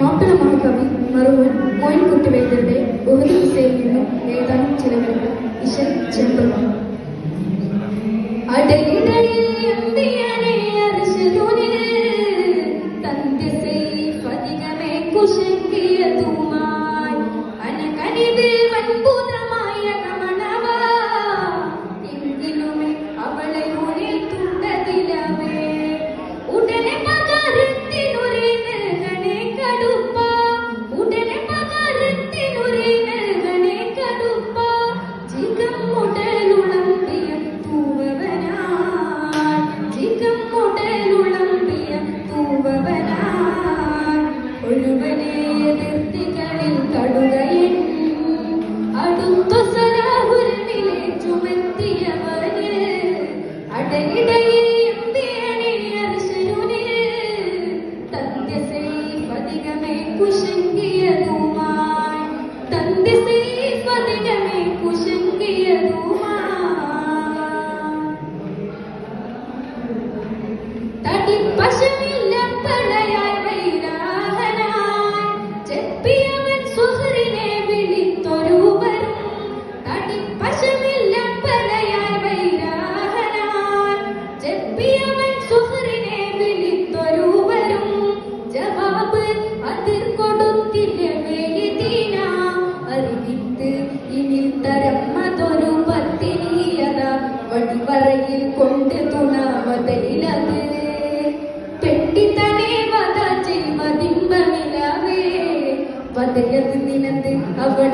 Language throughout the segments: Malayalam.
മാപ്പിള മഹാകവി മറുവൻ മോയിൻകുട്ടിവേദരുടെ ഉഹദ് ഹുസൈനിൽ നിന്നും ഏതാനും ചിലവരുകൾ ഇശൽ ചെമ്പ അടയിൽ ചുമത്തിയവന് അടയിടയിൽ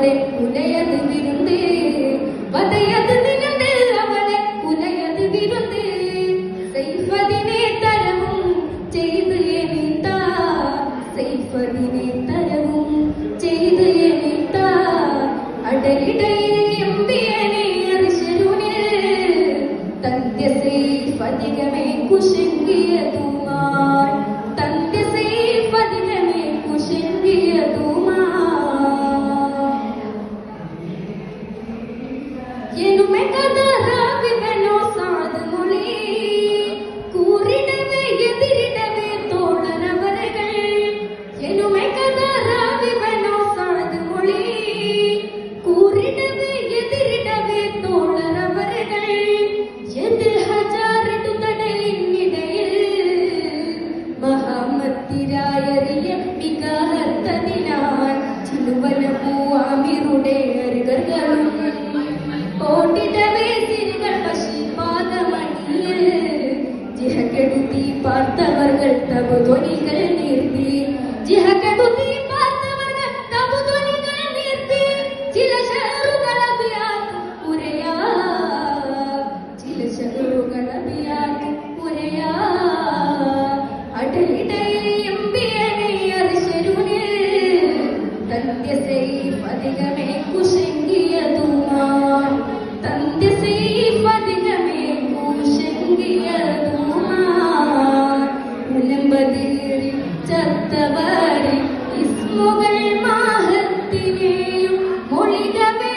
അവളെ ഉലയത് വിരുന്ന് വതയത് നിരന്ന് അവളെ ഉലയത് വിരുന്ന് സൈഫതിനെ തരവും ചെയ്ത് എണീത്ത. സൈഫതിനെ തരവും ചെയ്ത് എണീത്ത. അടയിടയിൽ എമ്പിയനെ അറിശരുന് തന്യ സൈഫതികമേ കുശുങ്കിയ തൂമാൻ E não make. பார்த்தவர்கள் தபு தொனிகள் ചത്തവരെ ഇസ്മുകൾ മാഹത്തിനെയും മൊഴികമേ